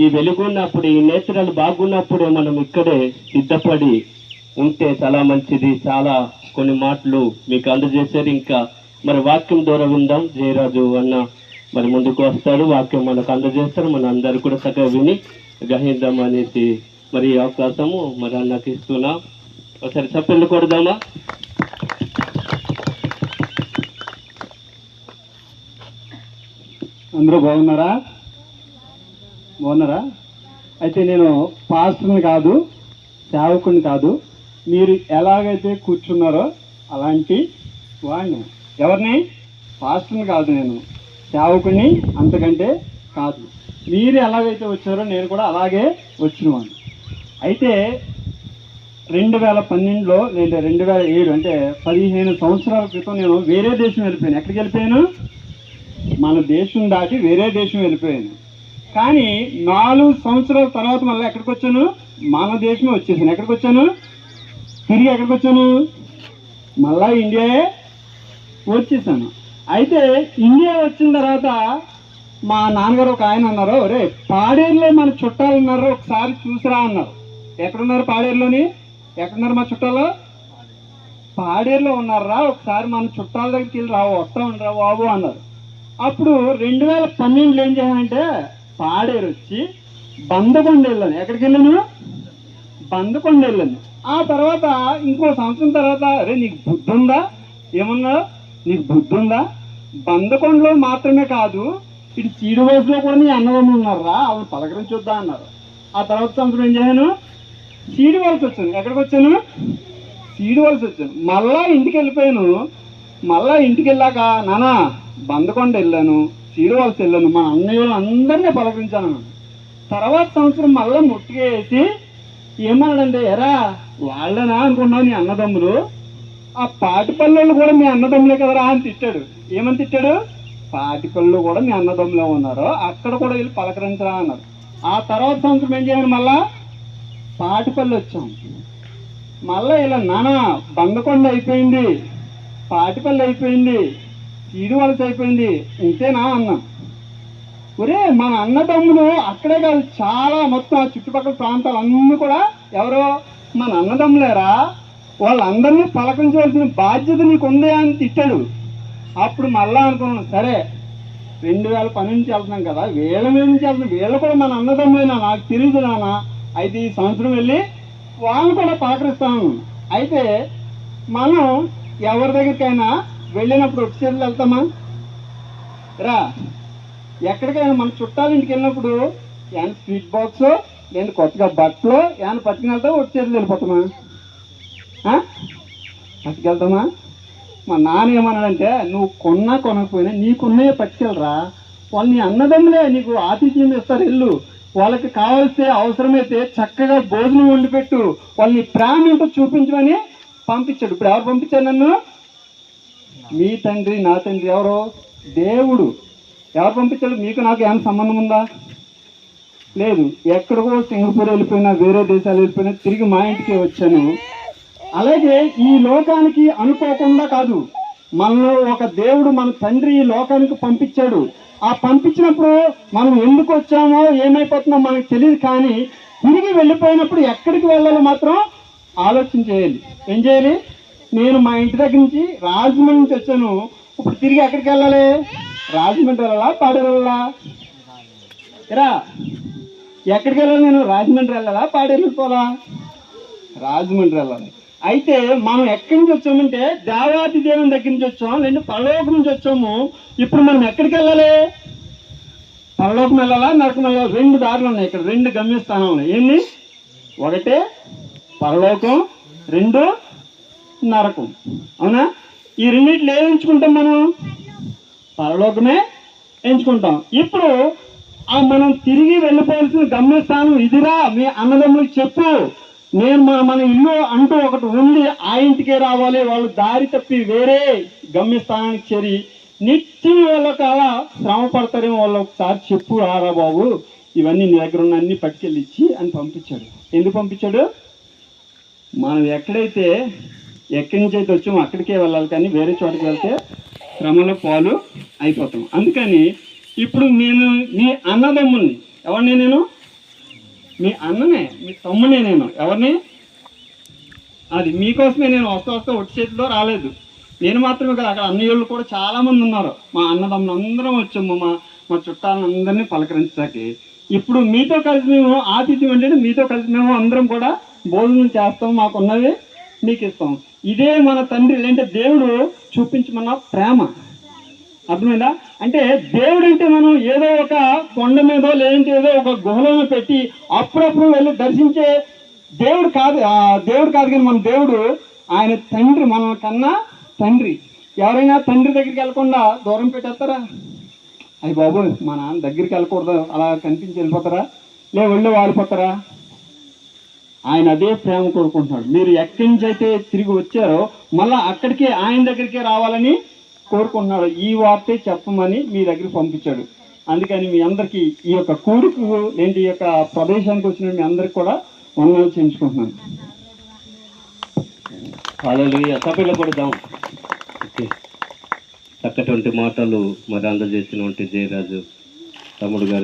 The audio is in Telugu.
ఈ వెలుగున్నప్పుడు ఈ నేచురల్ బాగున్నప్పుడే మనం ఇక్కడే సిద్ధపడి ఉంటే చాలా మంచిది. చాలా కొన్ని మాటలు మీకు అందజేశారు. ఇంకా మరి వాక్యం ద్వారా విందాం. జయరాజు అన్న మరి ముందుకు వస్తాడు. వాక్యం మనకు అందజేస్తారు. మన అందరూ కూడా చక్కగా విని గ్రహిద్దాం అనేసి మరి ఈ అవకాశము మరి అన్నకి ఇస్తున్నాం. ఒకసారి చప్పట్లు కొడదామా? అందరూ బాగున్నారా? బాగున్నారా? అయితే నేను పాస్టర్ని కాదు సేవకుని కాదు. మీరు ఎలాగైతే కూర్చున్నారో అలాంటి వాడిని ఎవరిని? పాస్టర్ని కాదు నేను. సేవకుని అంతకంటే కాదు. మీరు ఎలాగైతే వచ్చారో నేను కూడా అలాగే వచ్చినవాడిని అయితే రెండు వేల పన్నెండులో లేదా రెండు వేల ఏడు అంటే పదిహేను సంవత్సరాల క్రితం నేను వేరే దేశం వెళ్ళిపోయాను. ఎక్కడికి వెళ్ళిపోయాను? మన దేశం దాటి వేరే దేశం వెళ్ళిపోయాను. కానీ నాలుగు సంవత్సరాల తర్వాత మళ్ళీ ఎక్కడికి వచ్చాను? మన దేశమే వచ్చేసాను ఎక్కడికి వచ్చాను? తిరిగి ఎక్కడికి వచ్చాను? మళ్ళా ఇండియాయే వచ్చేసాను. అయితే ఇండియా వచ్చిన తర్వాత మా నాన్నగారు ఒక ఆయన అన్నారు రే పాడేరులో మన చుట్టాలు ఉన్నారు? ఒకసారి చూసిరా అన్నారు. ఎక్కడున్నారు పాడేరులోని? ఎక్కడున్నారు మా చుట్టాలు? పాడేరులో ఉన్నారా? ఒకసారి మన చుట్టాల దగ్గరికి వెళ్ళి రావు వస్తా ఉండరా బాబు అన్నారు. అప్పుడు రెండు వేల పన్నెండులో ఏం చేశానంటే పాడేరు వచ్చి బందకొండ వెళ్ళాను ఎక్కడికి వెళ్ళాను బందకొండ వెళ్ళాను ఆ తర్వాత ఇంకో సంవత్సరం తర్వాత అరే నీకు బుద్ధి ఉందా ఏమన్నా? నీకు బుద్ధి ఉందా బందకొండలో మాత్రమే కాదు ఇటు చీడు వయసులో కూడా నీ అన్నదమ్ములు ఉన్నారా వాళ్ళు పలకరించొద్దా అన్నారు. ఆ తర్వాత సంవత్సరం ఏం చేశాను? చీడు వలస వచ్చాను ఎక్కడికి వచ్చాను చీడు వలస వచ్చాను మళ్ళా ఇంటికి వెళ్ళిపోయాను మళ్ళా ఇంటికి వెళ్ళాక నానా బందకొండ వెళ్ళాను చీడు వలస వెళ్ళాను మా అన్నయ్య అందరినీ పలకరించాను. తర్వాత సంవత్సరం మళ్ళీ ముట్టుకేసి వేసి ఏమన్నాడంటే ఎరా వాళ్ళనా అనుకున్నావు నీ అన్నదమ్ములు? ఆ పాటిపల్లెళ్ళు కూడా మీ అన్నదమ్ములే కదరా అని తిట్టాడు. ఏమని తిట్టాడు? పాటిపళ్ళు కూడా మీ అన్నదమ్ములే ఉన్నారు. అక్కడ కూడా వెళ్ళి పలకరించరా అన్నారు ఆ తర్వాత సంవత్సరం ఏం చేయాలి మళ్ళా? పాటిపల్లి వచ్చాం. మళ్ళా ఇలా నానా బందకొండ అయిపోయింది. పాటిపల్లి అయిపోయింది. చీడు వలస అయిపోయింది ఇంతేనా అన్నం. ఒరే మన అన్నదమ్ములు అక్కడే కాదు చాలా మొత్తం ఆ చుట్టుపక్కల ప్రాంతాలు అన్నీ కూడా ఎవరో మన అన్నదమ్ములేరా? వాళ్ళందరినీ పలకరించవలసిన బాధ్యత నీకు ఉందే అని తిట్టాడు. అప్పుడు మళ్ళా అనుకున్నాను సరే రెండు వేల పని నుంచి వెళ్తున్నాం కదా వీళ్ళ మీద నుంచి వెళ్తున్నాం. వీళ్ళు కూడా మన అన్నదమ్ములైనా నాకు తెలియదు నాన్న. అయితే ఈ సంవత్సరం వెళ్ళి వాళ్ళని కూడా పలకరిస్తాను. అయితే మనం ఎవరి దగ్గరికైనా వెళ్ళినప్పుడు వచ్చి వెళ్తామా? రా. ఎక్కడికైనా మన చుట్టాల ఇంటికి వెళ్ళినప్పుడు ఏమైనా స్వీట్ బాక్స్ నేను కొత్తగా బట్టలు ఏమైనా పట్టుకుని వెళ్తాం వచ్చి వెళ్ళిపోతామా? పట్టుకెళ్తామా? మా నాన్న ఏమన్నాడంటే నువ్వు కొన్నా కొనకపోయినా నీకున్నయే పట్టుకెళ్ళరా. వాళ్ళు నీ అన్నదమ్ములే నీకు ఆతిథ్యం ఇస్తారు ఇల్లు వాళ్ళకి కావాల్సే అవసరమైతే చక్కగా భోజనం వండి పెట్టు వాళ్ళని ప్రేమ ఏంటో చూపించమని పంపించాడు. ఇప్పుడు ఎవరు పంపించారు నన్ను? మీ తండ్రి నా తండ్రి ఎవరో దేవుడు. ఎవరు పంపించాడు మీకు నాకు ఏమైనా సంబంధం ఉందా? లేదు. ఎక్కడికో సింగపూర్ వెళ్ళిపోయినా వేరే దేశాలు వెళ్ళిపోయినా తిరిగి మా ఇంటికి వచ్చాను. అలాగే ఈ లోకానికి అనుకోకుండా కాదు. మనలో ఒక దేవుడు మన తండ్రి ఈ లోకానికి పంపించాడు. ఆ పంపించినప్పుడు మనం ఎందుకు వచ్చామో ఏమైపోతున్నామో మనకు తెలియదు కానీ తిరిగి వెళ్ళిపోయినప్పుడు ఎక్కడికి వెళ్ళాలో మాత్రం ఆలోచన చేయాలి. ఏం చేయాలి? నేను మా ఇంటి దగ్గర నుంచి రాజమండ్రి నుంచి వచ్చాను. ఇప్పుడు తిరిగి ఎక్కడికి వెళ్ళాలి? రాజమండ్రి వెళ్ళాలా? పాడేరు వెళ్ళాలా? ఇరా ఎక్కడికి వెళ్ళాలి నేను? రాజమండ్రి వెళ్ళాలా? పాడేరు వెళ్ళిపోవాలా రాజమండ్రి వెళ్ళాలి. అయితే మనం ఎక్కడి నుంచి వచ్చామంటే దేవాది దేవుని దగ్గర నుంచి వచ్చాం లేదంటే పరలోకం నుంచి వచ్చాము. ఇప్పుడు మనం ఎక్కడికి వెళ్ళాలి? పరలోకం వెళ్ళాలా? నరకం వెళ్ళాలి? రెండు దారులు ఉన్నాయి ఇక్కడ. రెండు గమ్యస్థానం ఉన్నాయి. ఏంటి ఒకటే పరలోకం. రెండు నరకం. అవునా? ఈ రెండింటిలో ఏం ఎంచుకుంటాం మనం? పరలోకమే ఎంచుకుంటాం. ఇప్పుడు ఆ మనం తిరిగి వెళ్ళిపోవాల్సిన గమ్యస్థానం ఇదిరా మీ అన్నదమ్ములకు చెప్పు. నేను మన మన ఇల్లు అంటూ ఒకటి ఉంది ఆ ఇంటికే రావాలి. వాళ్ళు దారి తప్పి వేరే గమ్యస్థానానికి చేరి నిత్యం వాళ్ళకి అలా శ్రమ పడతారేమో వాళ్ళు ఒకసారి చెప్పు రారా బాబు. ఇవన్నీ నీ దగ్గర ఉన్న అన్ని పట్టుకెళ్ళి అని పంపించాడు. ఎందుకు పంపించాడు? మనం ఎక్కడైతే ఎక్కడి నుంచి అయితే వచ్చామో అక్కడికే వెళ్ళాలి కానీ వేరే చోటకి వెళ్తే శ్రమలో పాలు అయిపోతాం. అందుకని ఇప్పుడు నేను మీ అన్నదమ్ముని ఎవరిని నేను? మీ అన్ననే మీ తమ్మునే నేను. ఎవరిని? అది మీకోసమే నేను వస్తూ వస్తూ ఒట్టి చేతిలో రాలేదు. నేను మాత్రమే కదా అక్కడ అన్నయ్యోళ్ళు కూడా చాలామంది ఉన్నారు. మా అన్నదమ్ములు అందరం వచ్చాము మా మా చుట్టాలందరినీ పలకరించడానికి. ఇప్పుడు మీతో కలిసి మేము ఆతిథ్యం అంటే మీతో కలిసి మేము అందరం కూడా భోజనం చేస్తాం మాకున్నవి మీకు ఇస్తాం. ఇదే మన తండ్రి లేదంటే దేవుడు చూపించమన్న ప్రేమ. అర్థమైందా? అంటే దేవుడు అంటే మనం ఏదో ఒక కొండ మీదో లేదంటే ఏదో ఒక గుహలో పెట్టి అప్పుడప్పుడు వెళ్ళి దర్శించే దేవుడు కాదు ఆ దేవుడు కాదు కానీ మన దేవుడు ఆయన తండ్రి మన కన్నా తండ్రి. ఎవరైనా తండ్రి దగ్గరికి వెళ్ళకుండా దూరం పెట్టేస్తారా? అయ్యి బాబు మా నాన్న దగ్గరికి వెళ్ళకూడదు అలా కనిపించి వెళ్ళిపోతారా? లే వెళ్ళి వాడిపోతారా? ఆయన అదే ప్రేమ కోరుకుంటున్నాడు. మీరు ఎక్కడి నుంచి అయితే తిరిగి వచ్చారో మళ్ళీ అక్కడికే ఆయన దగ్గరికే రావాలని కోరుకుంటున్నాడు. ఈ వార్తే చెప్పమని మీ దగ్గరికి పంపించాడు. అందుకని మీ అందరికీ ఈ యొక్క కూడుకు ఏంటి ఈ యొక్క ప్రదేశానికి వచ్చిన మీ అందరికి కూడా వందలు చేయించుకుంటున్నాను హాలలుయ సభలో కొడదాం. ఓకే. చక్కటువంటి మాటలు మరి అందజేసినటువంటి జయరాజు తమ్ముడు గారికి.